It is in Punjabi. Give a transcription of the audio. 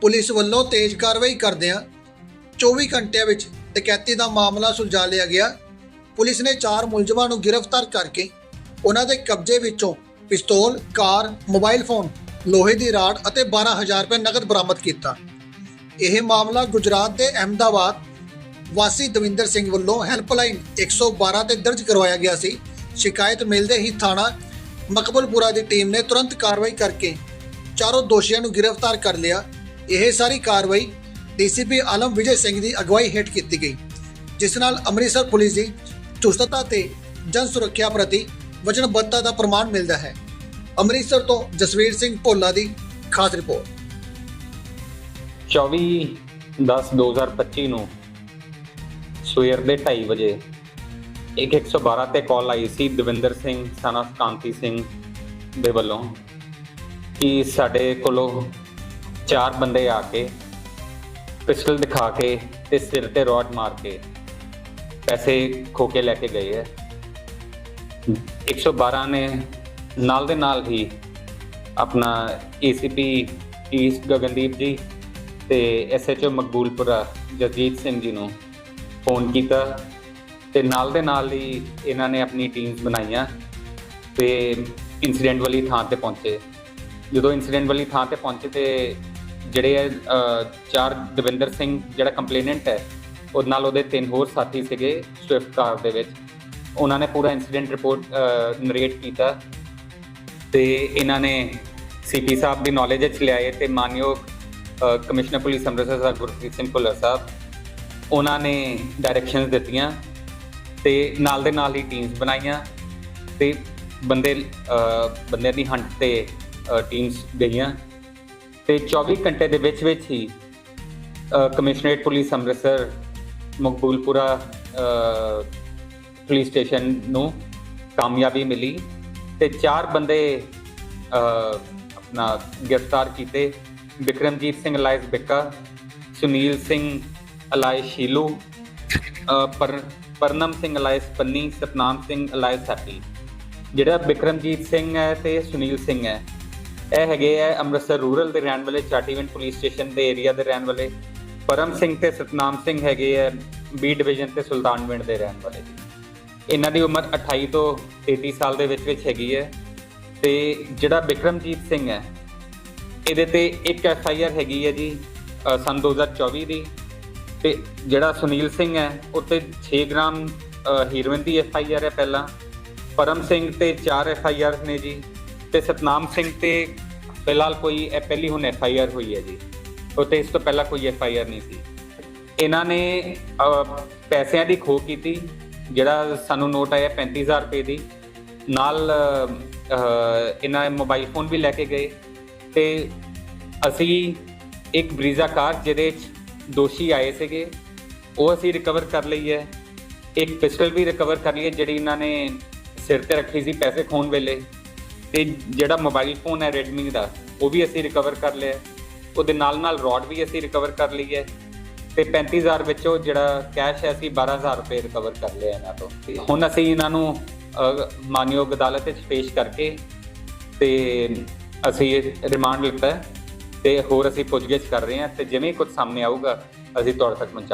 ਪੁਲਿਸ ਵੱਲੋਂ ਤੇਜ਼ ਕਾਰਵਾਈ ਕਰਦਿਆਂ 24 ਘੰਟਿਆਂ ਵਿੱਚ ਡਕੈਤੀ ਦਾ ਮਾਮਲਾ ਸੁਲਝਾ ਲਿਆ ਗਿਆ। ਪੁਲਿਸ ਨੇ ਚਾਰ ਮੁਲਜ਼ਮਾਂ ਨੂੰ ਗ੍ਰਿਫਤਾਰ ਕਰਕੇ ਉਹਨਾਂ ਦੇ ਕਬਜ਼ੇ ਵਿੱਚੋਂ ਪਿਸਤੌਲ, ਕਾਰ, ਮੋਬਾਈਲ ਫੋਨ, ਲੋਹੇ ਦੀ ਰਾੜ ਅਤੇ 12000 ਰੁਪਏ ਨਕਦ ਬਰਾਮਦ ਕੀਤਾ। ਇਹ ਮਾਮਲਾ ਗੁਜਰਾਤ ਦੇ ਅਹਿਮਦਾਬਾਦ ਵਾਸੀ ਦਵਿੰਦਰ ਸਿੰਘ ਵੱਲੋਂ ਹੈਲਪਲਾਈਨ 112 ਤੇ ਦਰਜ ਕਰਵਾਇਆ ਗਿਆ ਸੀ। ਸ਼ਿਕਾਇਤ ਮਿਲਦੇ ਹੀ ਥਾਣਾ ਮਕਬਲਪੁਰਾ ਦੀ ਟੀਮ ਨੇ ਤੁਰੰਤ ਕਾਰਵਾਈ ਕਰਕੇ ਚਾਰੋਂ ਦੋਸ਼ੀਆਂ ਨੂੰ ਗ੍ਰਿਫਤਾਰ ਕਰ ਲਿਆ। ਇਹ ਸਾਰੀ ਕਾਰਵਾਈ ਡੀਸੀਪੀ ਆਲਮ ਵਿਜੇ ਸਿੰਘ ਦੀ ਅਗਵਾਈ ਹੇਠ ਕੀਤੀ ਗਈ, ਜਿਸ ਨਾਲ ਅੰਮ੍ਰਿਤਸਰ ਪੁਲਿਸ ਦੀ ਚੁਸਤਤਾ ਤੇ ਜਨ ਸੁਰੱਖਿਆ ਪ੍ਰਤੀ ਵਚਨਬੱਧਤਾ ਦਾ ਪ੍ਰਮਾਣ ਮਿਲਦਾ ਹੈ। ਅੰਮ੍ਰਿਤਸਰ ਤੋਂ ਜਸਵੀਰ ਸਿੰਘ ਭੋਲਾ ਦੀ ਖਾਸ ਰਿਪੋਰਟ। 24 10 2025 ਨੂੰ ਸਵੇਰ ਦੇ 2:30 ਵਜੇ ਇੱਕ 112 ਤੇ ਕਾਲ ਆਈ ਸੀ ਦਵਿੰਦਰ ਸਿੰਘ, ਸਨ ਕਾਂਤੀ ਸਿੰਘ ਦੇ ਵੱਲੋਂ ਕਿ ਸਾਡੇ ਕੋਲੋਂ ਚਾਰ ਬੰਦੇ ਆ ਕੇ ਪਿਸਟਲ ਦਿਖਾ ਕੇ ਤੇ ਸਿਰ ਤੇ ਰੋਡ ਮਾਰ ਕੇ ਪੈਸੇ ਖੋ ਕੇ ਲੈ ਕੇ ਗਏ ਹੈ 112 ਨੇ ਨਾਲ ਦੇ ਨਾਲ ਹੀ ਆਪਣਾ ਏਸੀਪੀ ਈਸਟ ਗਗਨਦੀਪ ਜੀ ਤੇ ਐਸਐਚਓ ਮਕਬੂਲਪੁਰਾ ਜਗਜੀਤ ਸਿੰਘ ਜੀ ਨੂੰ ਫੋਨ ਕੀਤਾ ਤੇ ਨਾਲ ਦੇ ਨਾਲ ਹੀ ਇਹਨਾਂ ਨੇ ਆਪਣੀ ਟੀਮਸ ਬਣਾਈਆਂ ਤੇ ਇਨਸੀਡੈਂਟ ਵਾਲੀ ਥਾਂ ਤੇ ਪਹੁੰਚੇ। ਜਦੋਂ ਇਨਸੀਡੈਂਟ ਵਾਲੀ ਥਾਂ ਤੇ ਪਹੁੰਚੇ ਤੇ ਜਿਹੜੇ ਹੈ, ਚਾਰ ਦਵਿੰਦਰ ਸਿੰਘ ਜਿਹੜਾ ਕੰਪਲੇਨੈਂਟ ਹੈ ਉਹਦੇ ਨਾਲ ਉਹਦੇ ਤਿੰਨ ਹੋਰ ਸਾਥੀ ਸੀਗੇ ਸਵਿਫਟ ਕਾਰ ਦੇ ਵਿੱਚ। ਉਹਨਾਂ ਨੇ ਪੂਰਾ ਇਨਸੀਡੈਂਟ ਰਿਪੋਰਟ ਨਰੇਟ ਕੀਤਾ। ਤੇ ਇਹਨਾਂ ਨੇ ਸੀਪੀ ਸਾਹਿਬ ਦੀ ਨੌਲੇਜ ਵਿੱਚ ਲਿਆਏ ਤੇ ਮਾਨਯੋਗ ਕਮਿਸ਼ਨਰ ਪੁਲਿਸ ਅੰਮ੍ਰਿਤਸਰ ਸਾਹਿਬ ਗੁਰਪ੍ਰੀਤ ਸਿੰਘ ਭੁੱਲਰ ਸਾਹਿਬ ਉਹਨਾਂ ਨੇ ਡਾਇਰੈਕਸ਼ਨਸ ਦਿੱਤੀਆਂ ਤੇ ਨਾਲ ਦੇ ਨਾਲ ਹੀ ਟੀਮਸ ਬਣਾਈਆਂ ਤੇ ਬੰਦੇ ਅ, ਬੰਦਿਆਂ ਦੀ ਹੰਟ ਤੇ ਟੀਮਸ ਗਈਆਂ। ਤੇ 24 ਘੰਟੇ ਦੇ ਵਿੱਚ ਵਿੱਚ ਹੀ commissionerate police Amritsar, Maqboolpura police station ਨੂੰ ਕਾਮਯਾਬੀ ਮਿਲੀ ਤੇ ਚਾਰ ਬੰਦੇ ਆਪਣਾ ਗ੍ਰਿਫਤਾਰ ਕੀਤੇ। ਵਿਕਰਮਜੀਤ ਸਿੰਘ ਅਲਾਇਸ ਬਿੱਕਾ, ਸੁਨੀਲ ਸਿੰਘ ਅਲਾਇਸ ਸ਼ੀਲੂ ਪਰ Parnam Singh alias Panni Satnam Singh alias Happy ਜਿਹੜਾ ਵਿਕਰਮਜੀਤ ਸਿੰਘ ਹੈ ਤੇ ਸੁਨੀਲ ਸਿੰਘ ਹੈ। ਇਹ ਹੈਗੇ ਹੈ ਅੰਮ੍ਰਿਤਸਰ ਰੂਰਲ ਦੇ ਰਹਿਣ ਵਾਲੇ ਚਾਟੀਵਿੰਡ ਪੁਲਿਸ ਸਟੇਸ਼ਨ ਦੇ ਏਰੀਆ ਦੇ ਰਹਿਣ ਵਾਲੇ। ਪਰਮ ਸਿੰਘ ਤੇ ਸਤਨਾਮ ਸਿੰਘ ਹੈਗੇ ਹੈ ਬੀ ਡਿਵੀਜ਼ਨ ਤੇ ਸੁਲਤਾਨਵਿੰਡ ਦੇ ਰਹਿਣ ਵਾਲੇ ਇਹਨਾਂ ਦੀ ਉਮਰ 28 ਤੋਂ 33 ਸਾਲ ਦੇ ਵਿੱਚ ਵਿੱਚ ਹੈਗੀ ਹੈ। ਤੇ ਜਿਹੜਾ ਵਿਕਰਮਜੀਤ ਸਿੰਘ ਹੈ ਇਹਦੇ ਤੇ ਇੱਕ ਐਫ ਆਈ ਆਰ ਹੈਗੀ ਹੈ ਜੀ ਸੰਨ 2024 ਦੀ। ਤੇ ਜਿਹੜਾ ਸੁਨੀਲ ਸਿੰਘ ਹੈ ਉੱਤੇ 6 ਗ੍ਰਾਮ ਹੀਰੋਇਨ ਦੀ ਐਫ ਆਈ ਆਰ ਹੈ ਪਹਿਲਾਂ। ਪਰਮ ਸਿੰਘ ਤੇ 4 ਐਫ ਆਈ ਆਰ ਨੇ ਜੀ। ਤੇ ਸਤਨਾਮ ਸਿੰਘ ਤੇ ਫਿਲਹਾਲ ਕੋਈ ਇਹ ਪਹਿਲੀ ਹੁਣ ਐਫ ਆਈ ਆਰ ਹੋਈ ਹੈ ਜੀ। ਉੱਤੇ ਇਸ ਤੋਂ ਪਹਿਲਾਂ ਕੋਈ ਐਫ ਆਈ ਆਰ ਨਹੀਂ ਸੀ। ਇਹਨਾਂ ਨੇ ਅ, ਪੈਸਿਆਂ ਦੀ ਖੋਹ ਕੀਤੀ ਜਿਹੜਾ ਸਾਨੂੰ ਨੋਟ ਆਇਆ 35000 ਰੁਪਏ ਦੀ। ਨਾਲ ਅ, ਅ, ਇਹਨਾਂ ਮੋਬਾਈਲ ਫੋਨ ਵੀ ਲੈ ਕੇ ਗਏ। ਤੇ ਅਸੀਂ ਇੱਕ ਬਰੀਜ਼ਾ ਕਾਰ ਜਿਹਦੇ 'ਚ ਦੋਸ਼ੀ ਆਏ ਸੀਗੇ ਉਹ ਅਸੀਂ ਰਿਕਵਰ ਕਰ ਲਈ ਹੈ। ਇੱਕ ਪਿਸਟਲ ਵੀ ਰਿਕਵਰ ਕਰ ਲਈ ਹੈ ਜਿਹੜੀ ਇਹਨਾਂ ਨੇ ਸਿਰ ਤੇ ਰੱਖੀ ਸੀ ਪੈਸੇ ਖੋਣ ਵੇਲੇ। ਤੇ ਜਿਹੜਾ ਮੋਬਾਈਲ ਫੋਨ ਹੈ Redmi ਦਾ, ਉਹ ਵੀ ਅਸੀਂ ਰਿਕਵਰ ਕਰ ਲਿਆ ਉਹਦੇ ਨਾਲ ਨਾਲ ਰੋਡ ਵੀ ਅਸੀਂ ਰਿਕਵਰ ਕਰ ਲਈ ਹੈ। ਤੇ 35000 ਵਿੱਚੋਂ ਜਿਹੜਾ ਕੈਸ਼ ਹੈ ਅਸੀਂ 12000 ਰੁਪਏ ਰਿਕਵਰ ਕਰ ਲਿਆ ਇਹਨਾਂ ਤੋਂ। ਤੇ ਹੁਣ ਅਸੀਂ ਇਹਨਾਂ ਨੂੰ ਮਾਨਯੋਗ ਅਦਾਲਤ ਵਿੱਚ ਪੇਸ਼ ਕਰਕੇ ਤੇ ਅਸੀਂ ਰਿਮਾਂਡ ਲਿੱਤਾ ਹੈ ਤੇ ਹੋਰ ਅਸੀਂ ਪੁੱਛਗਿੱਛ ਕਰ ਰਹੇ ਹਾਂ ਤੇ ਜਿਵੇਂ ਕੁਝ ਸਾਹਮਣੇ ਆਊਗਾ, ਅਸੀਂ ਤੁਹਾਡੇ ਤੱਕ ਪਹੁੰਚਾ